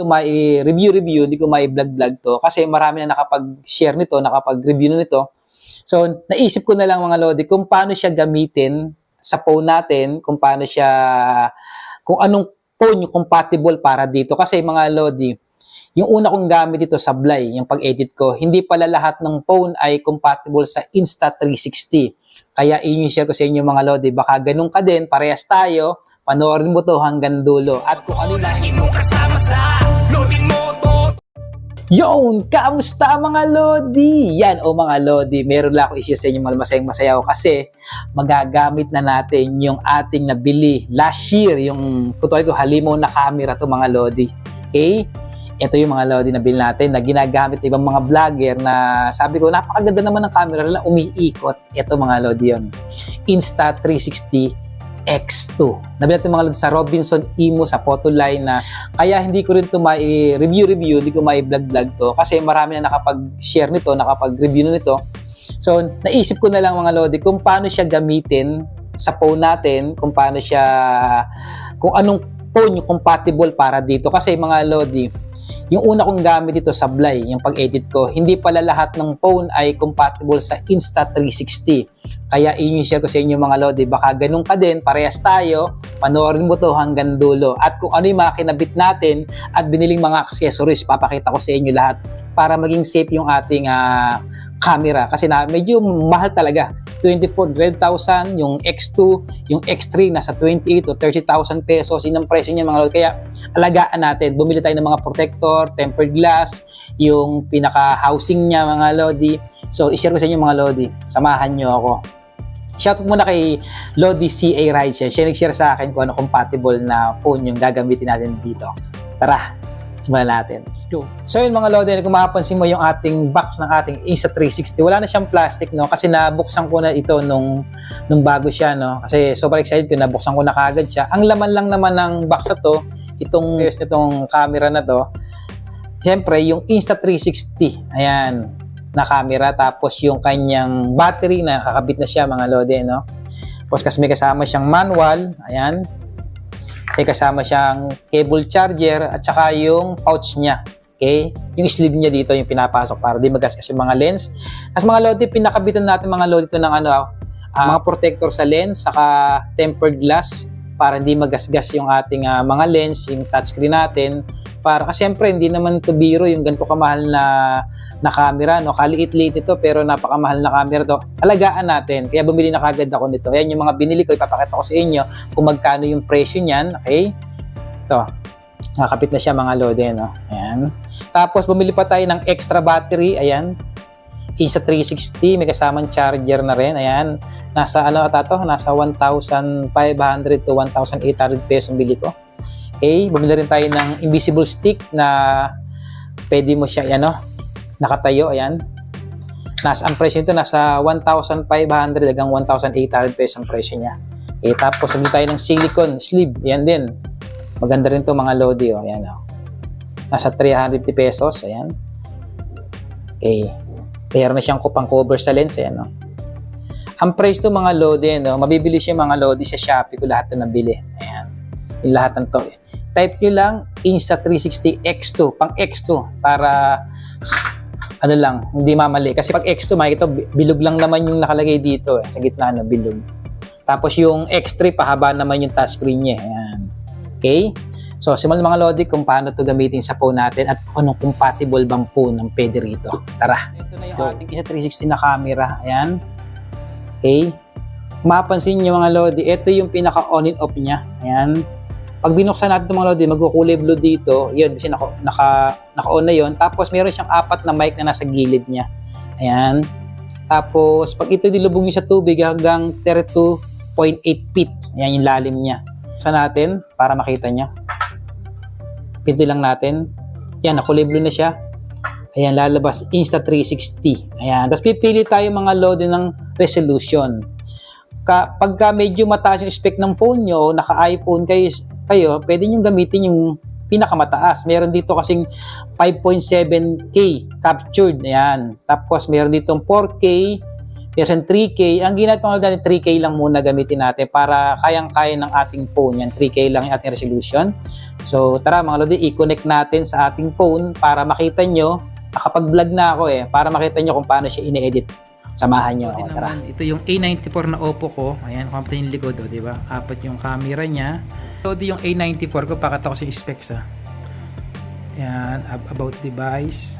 to may review-review, hindi ko may vlog-vlog to kasi marami na nakapag-share nito, nakapag-review na nito. So, naisip ko na lang mga Lodi kung paano siya gamitin sa phone natin, kung paano siya, kung anong phone yung compatible para dito. Kasi mga Lodi, yung una kong gamit dito sa Blay, yung pag-edit ko, hindi pala lahat ng phone ay compatible sa Insta360. Kaya i-share ko sa inyo mga Lodi, baka ganun ka din, parehas tayo, panoorin mo to hanggang dulo. At kung ano yung kasama sa Yon! Kamusta mga Lodi? Yan o mga Lodi, meron lang ako i-share sa inyo mga masayang masaya ako kasi magagamit na natin yung ating nabili last year, yung tutoy ko halimaw na camera to mga Lodi. Okay? Ito yung mga Lodi na bili natin na ginagamit ng ibang mga vlogger na sabi ko napakaganda naman ng camera nila umiikot. Ito mga Lodi yun. Insta360 X2. Nabili natin mga Lodi sa Robinson Imo sa Photoline na kaya hindi ko rin ito mai-review-review, hindi ko mai-vlog-vlog to kasi marami na nakapag-share nito, nakapag-review na nito. So, naisip ko na lang mga Lodi kung paano siya gamitin sa phone natin, kung paano siya, kung anong phone yung compatible para dito. Kasi mga Lodi, yung una kong gamit dito sa Blay, yung pag-edit ko, hindi pala lahat ng phone ay compatible sa Insta360. Kaya i-share ko sa inyo mga Lodi, baka ganun ka din, parehas tayo, panoorin mo to hanggang dulo. At kung ano yung mga kinabit natin at biniling mga accessories, papakita ko sa inyo lahat para maging safe yung ating ah, camera. Kasi na medyo mahal talaga. 24, 12,000, yung X2, yung X3 nasa 28 o 30,000 pesos. Yun ang presyo niya mga Lodi. Kaya alagaan natin. Bumili tayo ng mga protector, tempered glass, yung pinaka-housing niya mga Lodi. So, i-share ko sa inyo mga Lodi. Samahan niyo ako. Shoutout muna kay Lodi CA Ride siya. Siya nag-share sa akin kung ano compatible na phone yung gagamitin natin dito. Tara, simulan natin. Let's go. So yun mga Lodi, kung mapapansin mo yung ating box ng ating Insta360, wala na siyang plastic, no? Kasi nabuksan ko na ito nung, nung bago siya, no? Kasi sobrang excited ko, nabuksan ko na kagad siya. Ang laman lang naman ng box na to, itong, itong camera na to, Siyempre, yung Insta360, ayan, na camera. Tapos yung kanyang battery na kakabit na siya mga lode, no? Tapos kasi may kasama siyang manual, ayan. May kasama siyang cable charger at saka yung pouch niya. Okay? Yung sleeve niya dito yung pinapasok para di magasgas yung mga lens. As mga lode, pinakabitan natin mga lode ito ng ano, ah, mga protector sa lens, saka tempered glass para hindi magasgas yung ating ah, mga lens, yung touchscreen natin. Para kasi syempre hindi naman to biro yung ganito kamahal na na camera, no? Kaliit-liit ito pero napakamahal na camera to. Alagaan natin. Kaya bumili na kagad ako nito. Ayan yung mga binili ko, ipapakita ko sa inyo kung magkano yung presyo niyan, okay? Ito. Nakakapit na siya mga lode, no? Ayan. Tapos bumili pa tayo ng extra battery, ayan. Insta 360, may kasamang charger na rin, ayan. Nasa ano ata to? Nasa 1,500 to 1,800 pesos bili ko. Okay, bumili rin tayo ng invisible stick na pwede mo siya, ano, nakatayo, ayan. Nasa, ang presyo nito nasa 1,500 hanggang 1,800 pesos ang presyo niya. Okay, tapos bumili tayo ng silicone sleeve, ayan din. Maganda rin to mga Lodi, oh, ayan, oh. Nasa 350 pesos, ayan. Okay. Meron na siyang kupang cover sa lens, ayan, oh. Ang price to mga Lodi, no, mabibili siya mga Lodi sa Shopee ko lahat na nabili. Ayan. Yung lahat ng to. Type nyo lang Insta360 X2, pang X2 para ano lang, hindi mamali. Kasi pag X2, makikita bilog lang naman yung nakalagay dito eh, sa gitna na bilog. Tapos yung X3, pahaba naman yung touchscreen niya. Ayan. Okay? So, simulan mga Lodi kung paano to gamitin sa phone natin at anong compatible bang phone ng pwede rito. Tara. Ito na yung ating isa 360 na camera. Ayan. Okay. Mapansin nyo mga Lodi, ito yung pinaka on and off niya. Ayan. Pag binuksan natin itong mga Lodi, magkukulay blue dito. Yun, kasi naka, naka, naka-on na yun. Tapos meron siyang apat na mic na nasa gilid niya. Ayan. Tapos, pag ito dilubog niyo sa tubig hanggang 32.8 feet. Ayan yung lalim niya. Buksan natin para makita niya. Pinto lang natin. Ayan, nakulay blue na siya. Ayan, lalabas Insta360. Ayan. Tapos pipili tayo mga Lodi ng resolution. Ka, pagka medyo mataas yung spec ng phone nyo, naka-iPhone kayo, kayo, pwede nyo gamitin yung pinakamataas. Meron dito kasing 5.7K captured. Ayan. Tapos meron dito 4K, meron 3K. Ang ginagawa natin 3K lang muna gamitin natin para kayang-kaya ng ating phone. Yan, 3K lang yung ating resolution. So tara mga Lodi, i-connect natin sa ating phone para makita nyo, nakapag-vlog na ako eh, para makita nyo kung paano siya ine-edit. Samahan nyo ako, tara. ito yung A94 na Oppo ko. Ayan, company yung likod, oh, di ba? Apat yung camera niya. So, di yung A94 ko, pakita ko sa specs, ah. Ayan, ab- about device.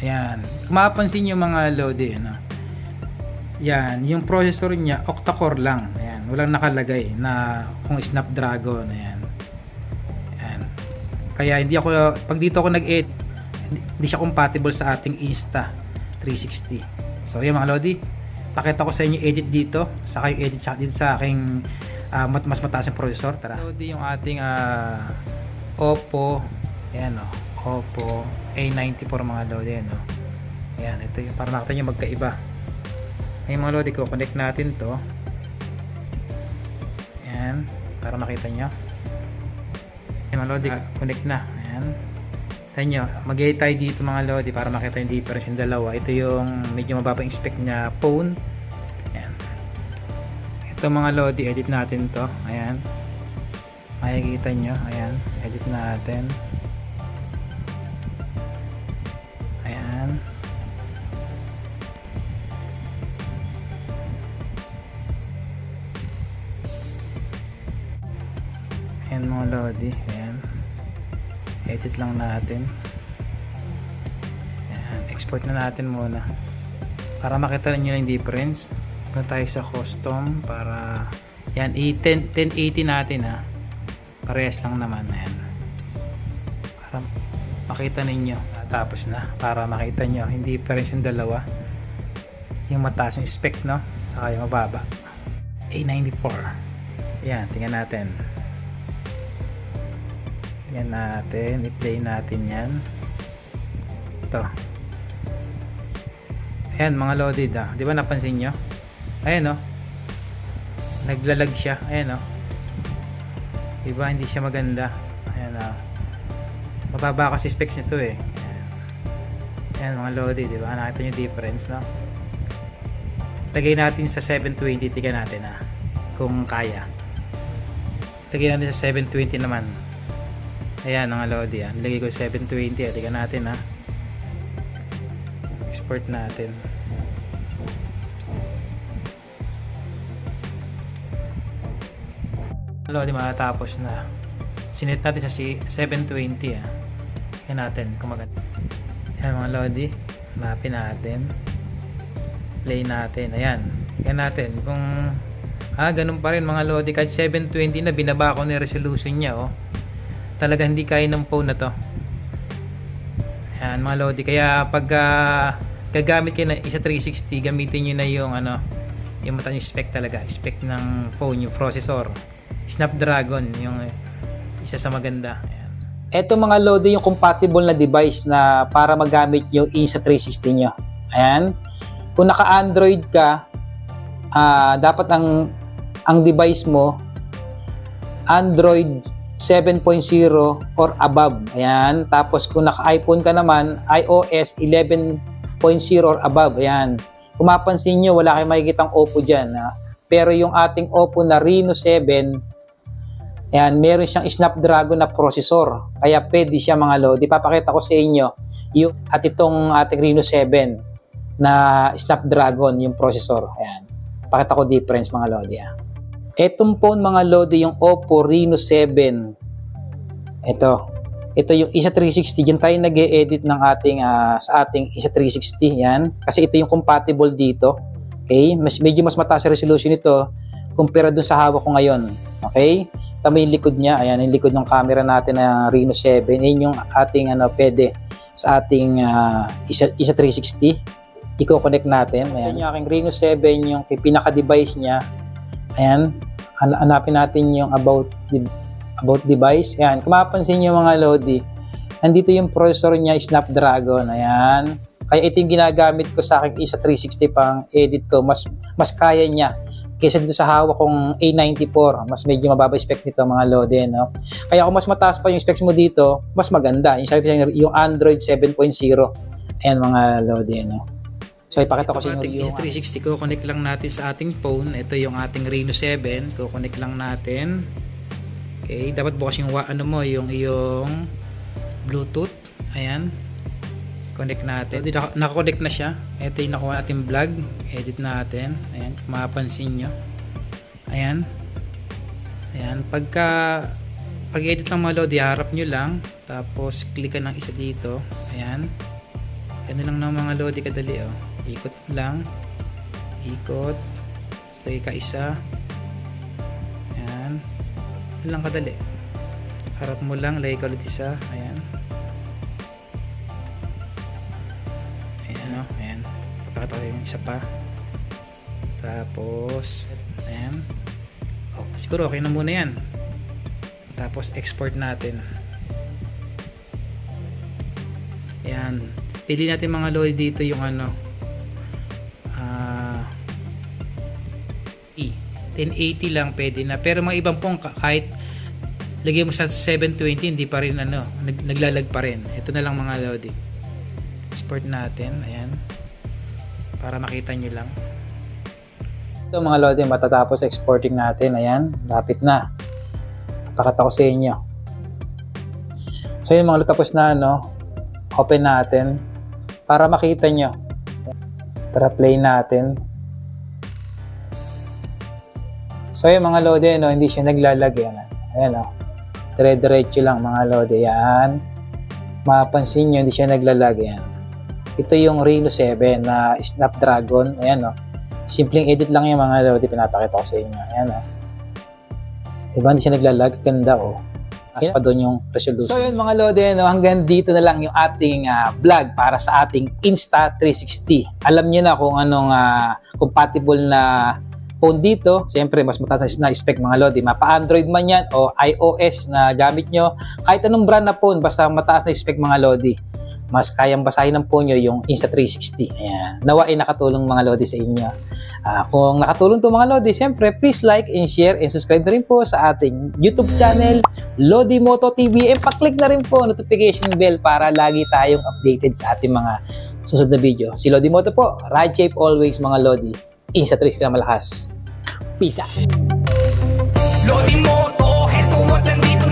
Ayan. Kung mapapansin yung mga Lodi, ano. Yan, yung processor niya, octa-core lang. Ayan, walang nakalagay na kung Snapdragon. Ayan. Ayan. Kaya hindi ako, pag dito ako nag-edit, hindi siya compatible sa ating Insta 360. So, ayan mga Lodi, pakita ko sa inyo edit dito, saka yung edit sa, dito sa aking ah, mat- mas mataas yung processor. Tara. Lodi yung ating ah, Oppo, ayan o, Oppo A94 mga Lodi, ayan o. Ayan, ito yung, para nakita nyo magkaiba. Ngayon mga Lodi ko, connect natin to. Ayan, para makita nyo. Ayan mga Lodi, connect na. Ayan. Tayo nyo, mag tayo dito mga Lodi para makita yung difference yung dalawa. Ito yung medyo mababang spec niya phone. Ayan. Ito mga Lodi, edit natin to. Ayan. Makikita nyo. Ayan. Edit natin. Ayan. Ayan mga Lodi. Ayan edit lang natin. Ayan, export na natin muna. Para makita niyo yung difference punta tayo sa custom para yan i-10 1080 natin ha. Parehas lang naman ayan. Para makita ninyo tapos na. Para makita nyo hindi difference yung dalawa. Yung mataas yung spec no? Saka yung mababa. A94 yan tingnan natin yan natin. I-play natin yan. Ito. Ayan mga loaded ah. Di ba napansin nyo? Ayan oh. Naglalag siya. Ayan oh. Di ba hindi siya maganda. Ayan ah. Mababa kasi specs nito eh. Ayan. Mga loaded. Di ba? Nakita nyo difference no? Lagay natin sa 720. Tingnan natin ah. Kung kaya. Lagay natin sa 720 naman. Ayan, mga Lodi. Ah. Nilagay ko 720. Ah. Tingnan natin ha. Export natin. Lodi, matatapos na. Sinet natin sa si- 720. Ah. Tingnan natin kung maganda. Ayan mga Lodi. Hanapin natin. Play natin. Ayan. Tingnan natin kung Ah, ganun pa rin mga Lodi. Kahit 720 na, binaba ko na resolution niya, oh talaga hindi kaya ng phone na to yan mga Lodi kaya pag ah, gagamit kayo ng isa 360 gamitin nyo na yung ano yung mata yung spec talaga spec ng phone yung processor Snapdragon yung eh, isa sa maganda Ayan. Ito mga Lodi yung compatible na device na para magamit yung Insta 360 nyo. Ayan. Kung naka-Android ka, ah, dapat ang ang device mo Android 7.0 or above. Ayan. Tapos kung naka-iPhone ka naman, iOS 11.0 or above. Ayan. Kung mapansin nyo, wala kayong makikitang Oppo dyan. Ha? Pero yung ating Oppo na Reno 7, ayan, meron siyang Snapdragon na processor. Kaya pwede siya mga lodi. Papakita ko sa inyo yung, at itong ating Reno 7 na Snapdragon, yung processor. Ayan. Pakita ko difference mga lodi. Ah. Etong phone mga lodi, yung Oppo Reno 7. Ito. Ito yung isa 360. Diyan tayo nag edit ng ating, ah, sa ating isa 360. Yan. Kasi ito yung compatible dito. Okay? Mas, medyo mas mataas ang resolution nito kumpara dun sa hawak ko ngayon. Okay? Tama yung likod niya. Ayan, yung likod ng camera natin na Reno 7. Yan yung ating ano, pwede sa ating ah, isa, isa 360. Iko-connect natin. Ayan. yung aking Reno 7, yung pinaka-device niya. Ayan. Han- Hanapin natin yung about de- about device. Ayan. Kung mapapansin nyo mga Lodi, nandito yung processor niya Snapdragon. Ayan. Kaya ito yung ginagamit ko sa aking isa 360 pang edit ko. Mas mas kaya niya kaysa dito sa hawak kong A94. Mas medyo mababa spec nito mga Lodi. No? Kaya kung mas mataas pa yung specs mo dito, mas maganda. Yung sabi ko yung Android 7.0. Ayan mga Lodi. No? So ipakita ko sa inyo yung... Insta 360 ko connect lang natin sa ating phone ito yung ating Reno 7 ko connect lang natin Okay, dapat bukas yung ano mo, yung iyong Bluetooth. Ayan. Connect natin. Dito, nakakonect na siya. Ito yung nakuha natin vlog. Edit natin. Ayan, kung mapapansin nyo. Ayan. Ayan, pagka pag-edit ng mga lodi, harap nyo lang. Tapos, ka ng isa dito. Ayan. Ganun lang ng mga lodi kadali, oh. Ikot lang. Ikot. Lagay ka isa. Ayan. Lang kadali. Harap mo lang, lagay ka ulit isa. Ayan. Ayan, oh. Ayan. Papakita ko yung isa pa. Tapos, ayan. Oh, siguro okay na muna yan. Tapos, export natin. Ayan. Pili natin mga lodi dito yung ano. 1080 lang pwede na. Pero mga ibang pong ka- kahit lagyan mo sa 720 hindi pa rin ano, nag, naglalag pa rin. Ito na lang mga lodi. Export natin. Ayan. Para makita nyo lang. Ito mga lodi, matatapos exporting natin. Ayan, lapit na. Pakata ko sa inyo. So yun mga lodi, tapos na ano, open natin para makita nyo. Tara play natin. So yun mga lodi, no, hindi siya naglalagay. Ayan, o. Dire-diretso lang mga lodi. Ayan. Mapapansin nyo, hindi siya naglalagay. Ayan. Ito yung Reno 7 na Snapdragon. Ayan o. Simpleng edit lang yung mga lodi pinapakita ko sa inyo. Ayan o. Diba hindi siya naglalag? Ganda o. Mas pa doon yung resolution. So yun mga lodi, no, hanggang dito na lang yung ating ah, vlog para sa ating Insta360. Alam niyo na kung anong ah, compatible na phone dito. Siyempre, mas mataas na spec mga lodi. Mapa Android man yan o iOS na gamit nyo. Kahit anong brand na phone, basta mataas na spec mga lodi. Mas kayang basahin ng phone nyo yung Insta360. Ayan. Nawa ay nakatulong mga lodi sa inyo. Ah, kung nakatulong to mga Lodi, siyempre please like and share and subscribe na rin po sa ating YouTube channel, Lodi Moto TV and pa-click na rin po notification bell para lagi tayong updated sa ating mga susunod na video. Si Lodi Moto po, ride safe always mga Lodi. Insta 3 na malakas. Out! Lodi Moto, heto at nandito